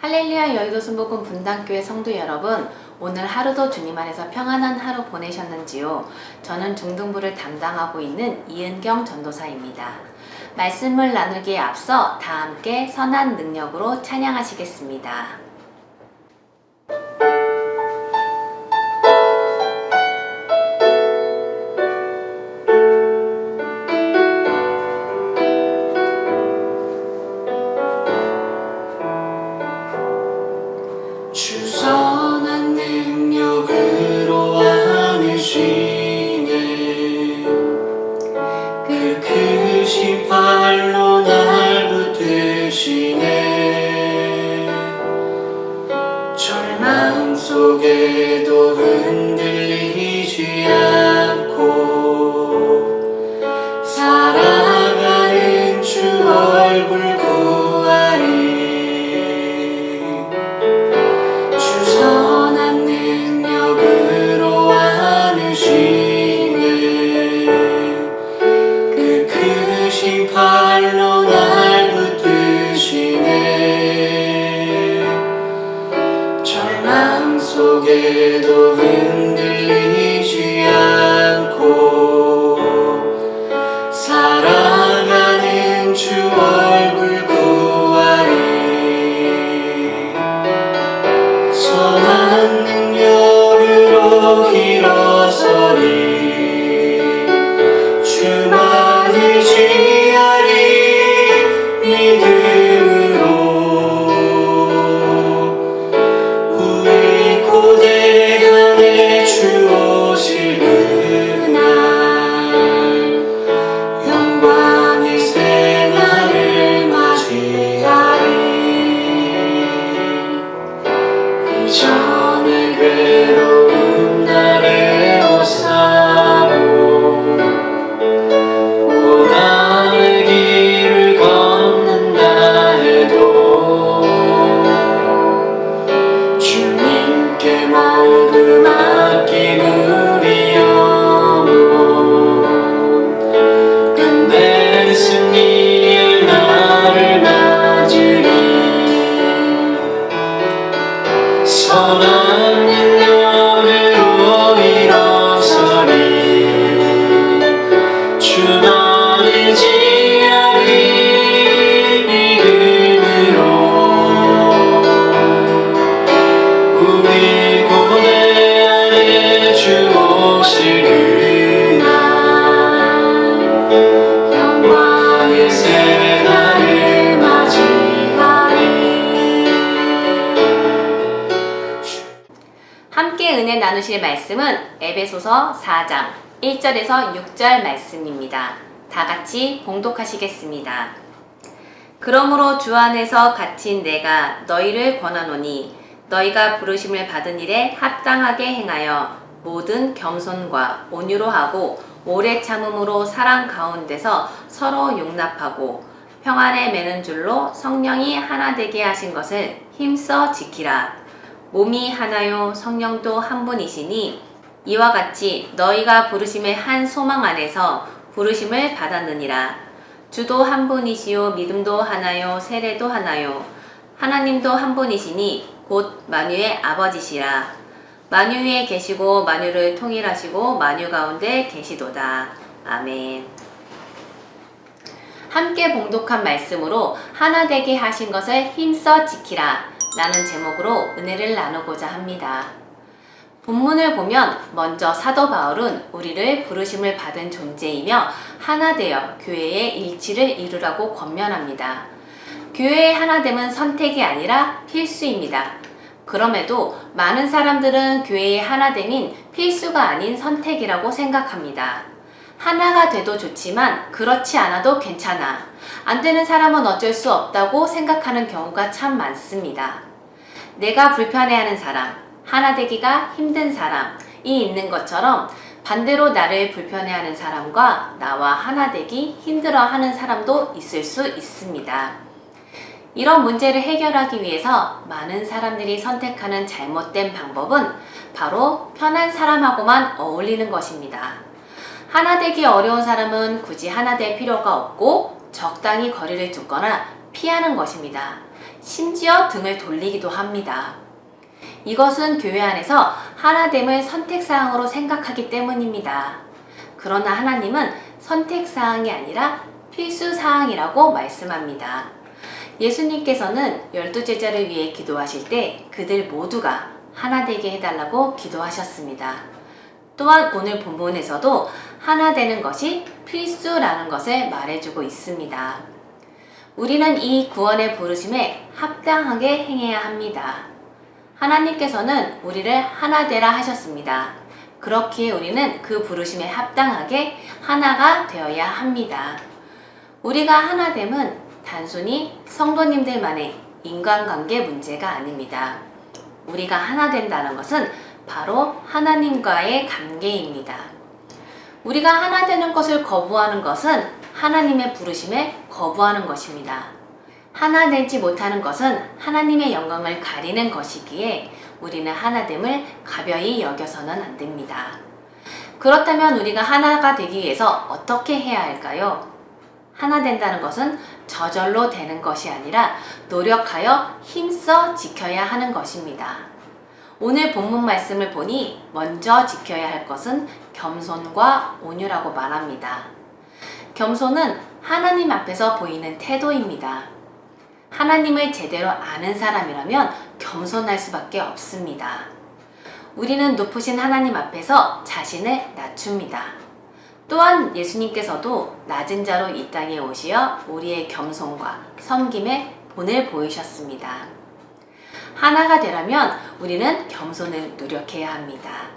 할렐루야 여의도 순복음 분당교회 성도 여러분 오늘 하루도 주님 안에서 평안한 하루 보내셨는지요? 저는 중등부를 담당하고 있는 이은경 전도사입니다. 말씀을 나누기에 앞서 다 함께 선한 능력으로 찬양하시겠습니다. 속에도 흔들리지 않고 절망 속에도 흔들리지 함께 은혜 나누실 말씀은 에베소서 4장 1절에서 6절 말씀입니다. 다 같이 봉독하시겠습니다. 그러므로 주 안에서 갇힌 내가 너희를 권하노니 너희가 부르심을 받은 일에 합당하게 행하여 모든 겸손과 온유로 하고 오래 참음으로 사랑 가운데서 서로 용납하고 평안에 매는 줄로 성령이 하나 되게 하신 것을 힘써 지키라. 몸이 하나요 성령도 한 분이시니 이와 같이 너희가 부르심의 한 소망 안에서 부르심을 받았느니라. 주도 한 분이시요 믿음도 하나요 세례도 하나요. 하나님도 한 분이시니 곧 만유의 아버지시라 만유 위에 계시고 만유를 통일하시고 만유 가운데 계시도다 아멘 함께 봉독한 말씀으로 하나 되게 하신 것을 힘써 지키라 라는 제목으로 은혜를 나누고자 합니다. 본문을 보면 먼저 사도 바울은 우리를 부르심을 받은 존재이며 하나 되어 교회의 일치를 이루라고 권면합니다. 교회의 하나됨은 선택이 아니라 필수입니다. 그럼에도 많은 사람들은 교회의 하나됨인 필수가 아닌 선택이라고 생각합니다. 하나가 돼도 좋지만 그렇지 않아도 괜찮아. 안 되는 사람은 어쩔 수 없다고 생각하는 경우가 참 많습니다. 내가 불편해하는 사람, 하나 되기가 힘든 사람이 있는 것처럼 반대로 나를 불편해하는 사람과 나와 하나 되기 힘들어하는 사람도 있을 수 있습니다. 이런 문제를 해결하기 위해서 많은 사람들이 선택하는 잘못된 방법은 바로 편한 사람하고만 어울리는 것입니다. 하나 되기 어려운 사람은 굳이 하나 될 필요가 없고 적당히 거리를 두거나 피하는 것입니다. 심지어 등을 돌리기도 합니다. 이것은 교회 안에서 하나됨을 선택사항으로 생각하기 때문입니다. 그러나 하나님은 선택사항이 아니라 필수사항이라고 말씀합니다. 예수님께서는 열두 제자를 위해 기도하실 때 그들 모두가 하나 되게 해달라고 기도하셨습니다. 또한 오늘 본문에서도 하나 되는 것이 필수라는 것을 말해주고 있습니다. 우리는 이 구원의 부르심에 합당하게 행해야 합니다. 하나님께서는 우리를 하나 되라 하셨습니다. 그렇기에 우리는 그 부르심에 합당하게 하나가 되어야 합니다. 우리가 하나됨은 단순히 성도님들만의 인간관계 문제가 아닙니다. 우리가 하나 된다는 것은 바로 하나님과의 관계입니다. 우리가 하나 되는 것을 거부하는 것은 하나님의 부르심에 거부하는 것입니다. 하나 되지 못하는 것은 하나님의 영광을 가리는 것이기에 우리는 하나됨을 가벼이 여겨서는 안 됩니다. 그렇다면 우리가 하나가 되기 위해서 어떻게 해야 할까요? 하나 된다는 것은 저절로 되는 것이 아니라 노력하여 힘써 지켜야 하는 것입니다. 오늘 본문 말씀을 보니 먼저 지켜야 할 것은 겸손과 온유라고 말합니다. 겸손은 하나님 앞에서 보이는 태도입니다. 하나님을 제대로 아는 사람이라면 겸손할 수밖에 없습니다. 우리는 높으신 하나님 앞에서 자신을 낮춥니다. 또한 예수님께서도 낮은 자로 이 땅에 오시어 우리의 겸손과 섬김에 본을 보이셨습니다. 하나가 되려면 우리는 겸손을 노력해야 합니다.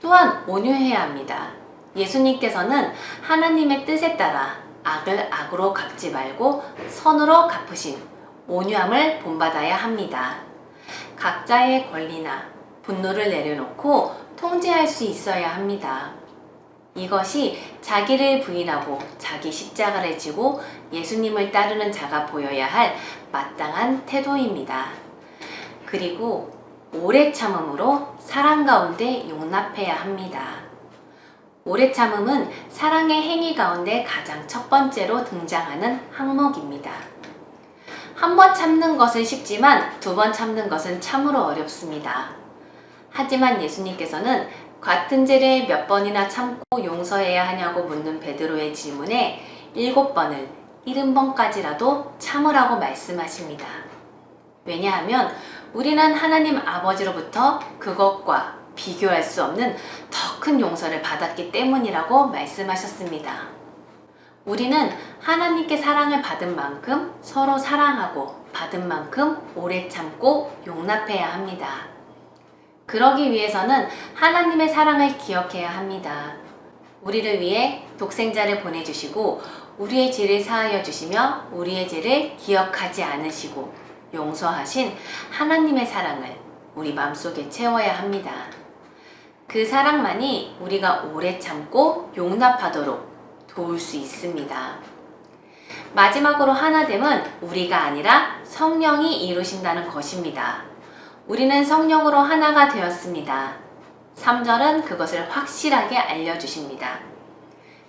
또한 온유해야 합니다. 예수님께서는 하나님의 뜻에 따라 악을 악으로 갚지 말고 선으로 갚으신 온유함을 본받아야 합니다. 각자의 권리나 분노를 내려놓고 통제할 수 있어야 합니다. 이것이 자기를 부인하고 자기 십자가를 지고 예수님을 따르는 자가 보여야 할 마땅한 태도입니다. 그리고 오래 참음으로 사랑 가운데 용납해야 합니다. 오래 참음은 사랑의 행위 가운데 가장 첫 번째로 등장하는 항목입니다. 한 번 참는 것은 쉽지만 두 번 참는 것은 참으로 어렵습니다. 하지만 예수님께서는 같은 죄를 몇 번이나 참고 용서해야 하냐고 묻는 베드로의 질문에 일곱 번을 일흔 번까지라도 참으라고 말씀하십니다. 왜냐하면 우리는 하나님 아버지로부터 그것과 비교할 수 없는 더 큰 용서를 받았기 때문이라고 말씀하셨습니다. 우리는 하나님께 사랑을 받은 만큼 서로 사랑하고 받은 만큼 오래 참고 용납해야 합니다. 그러기 위해서는 하나님의 사랑을 기억해야 합니다. 우리를 위해 독생자를 보내주시고 우리의 죄를 사하여 주시며 우리의 죄를 기억하지 않으시고 용서하신 하나님의 사랑을 우리 마음속에 채워야 합니다. 그 사랑만이 우리가 오래 참고 용납하도록 도울 수 있습니다. 마지막으로 하나됨은 우리가 아니라 성령이 이루신다는 것입니다. 우리는 성령으로 하나가 되었습니다. 3절은 그것을 확실하게 알려주십니다.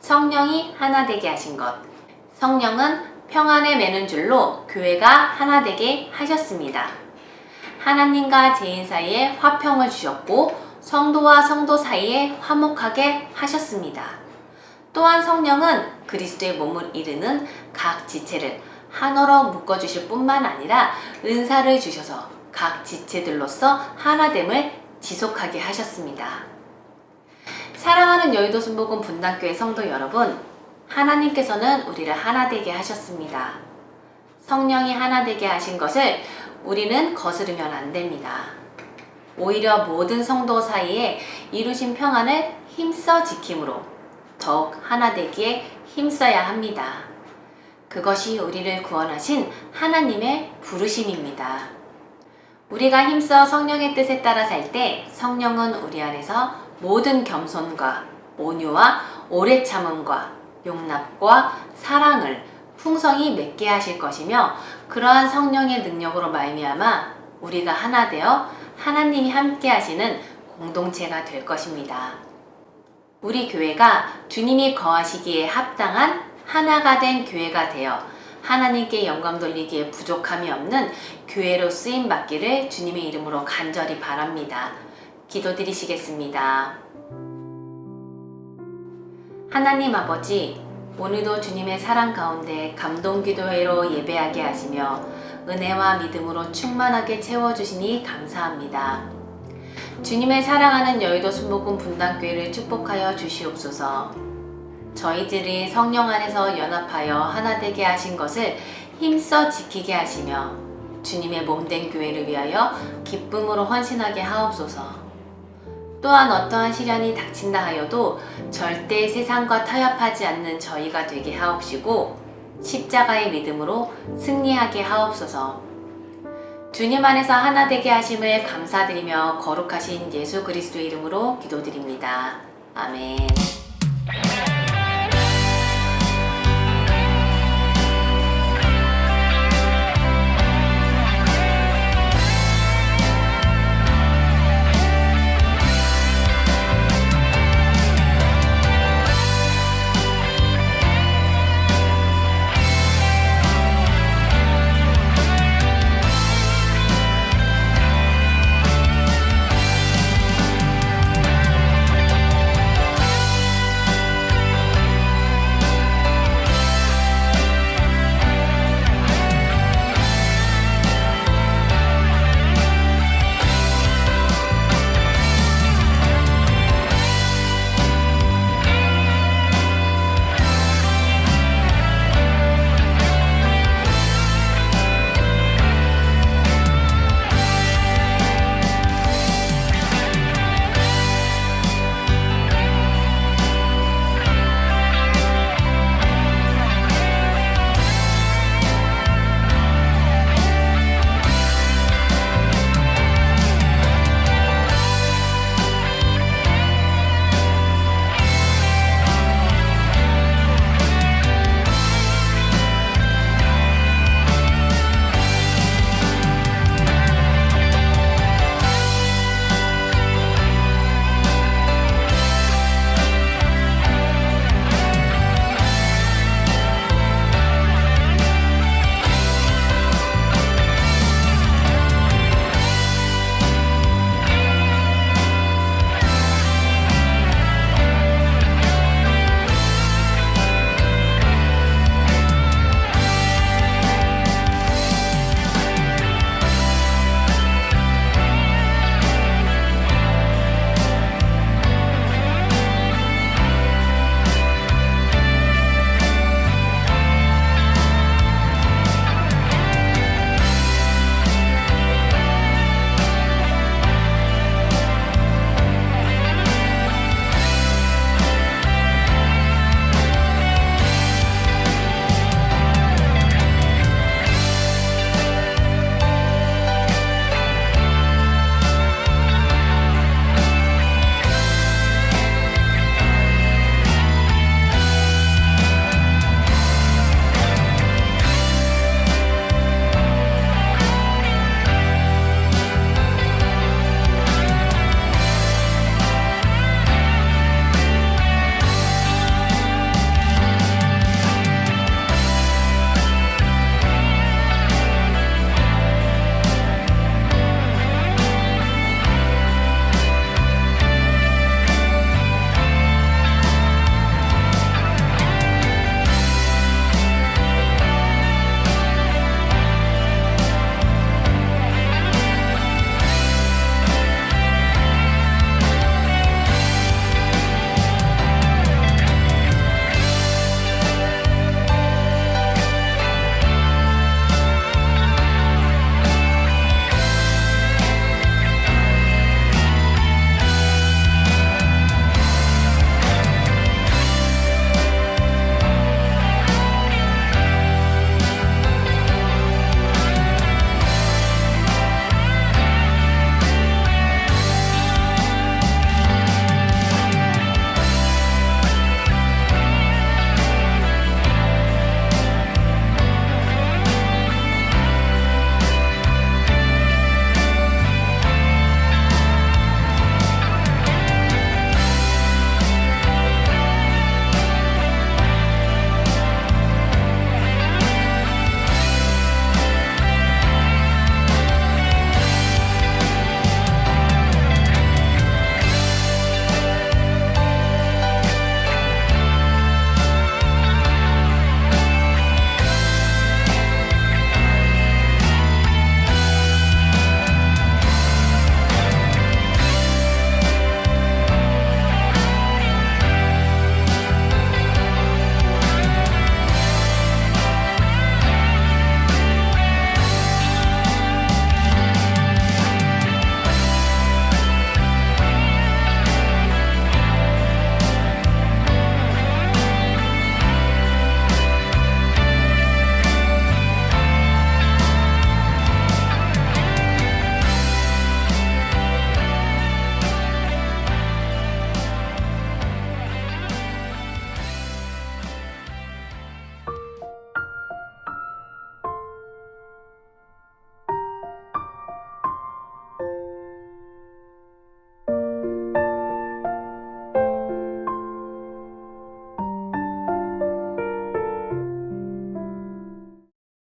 성령이 하나 되게 하신 것. 성령은 평안에 매는 줄로 교회가 하나 되게 하셨습니다. 하나님과 죄인 사이에 화평을 주셨고 성도와 성도 사이에 화목하게 하셨습니다. 또한 성령은 그리스도의 몸을 이루는 각 지체를 하나로 묶어주실 뿐만 아니라 은사를 주셔서 각 지체들로서 하나됨을 지속하게 하셨습니다. 사랑하는 여의도 순복음 분당교회 성도 여러분, 하나님께서는 우리를 하나 되게 하셨습니다. 성령이 하나 되게 하신 것을 우리는 거스르면 안 됩니다. 오히려 모든 성도 사이에 이루신 평안을 힘써 지킴으로 더욱 하나 되기에 힘써야 합니다. 그것이 우리를 구원하신 하나님의 부르심입니다. 우리가 힘써 성령의 뜻에 따라 살 때 성령은 우리 안에서 모든 겸손과 온유와 오래 참음과 용납과 사랑을 풍성히 맺게 하실 것이며 그러한 성령의 능력으로 말미암아 우리가 하나 되어 하나님이 함께 하시는 공동체가 될 것입니다. 우리 교회가 주님이 거하시기에 합당한 하나가 된 교회가 되어 하나님께 영광 돌리기에 부족함이 없는 교회로 쓰임 받기를 주님의 이름으로 간절히 바랍니다. 기도드리시겠습니다. 하나님 아버지, 오늘도 주님의 사랑 가운데 감동 기도회로 예배하게 하시며 은혜와 믿음으로 충만하게 채워주시니 감사합니다. 주님을 사랑하는 여의도 순복음 분당교회를 축복하여 주시옵소서. 저희들이 성령 안에서 연합하여 하나 되게 하신 것을 힘써 지키게 하시며 주님의 몸된 교회를 위하여 기쁨으로 헌신하게 하옵소서. 또한 어떠한 시련이 닥친다 하여도 절대 세상과 타협하지 않는 저희가 되게 하옵시고 십자가의 믿음으로 승리하게 하옵소서. 주님 안에서 하나 되게 하심을 감사드리며 거룩하신 예수 그리스도 이름으로 기도드립니다. 아멘.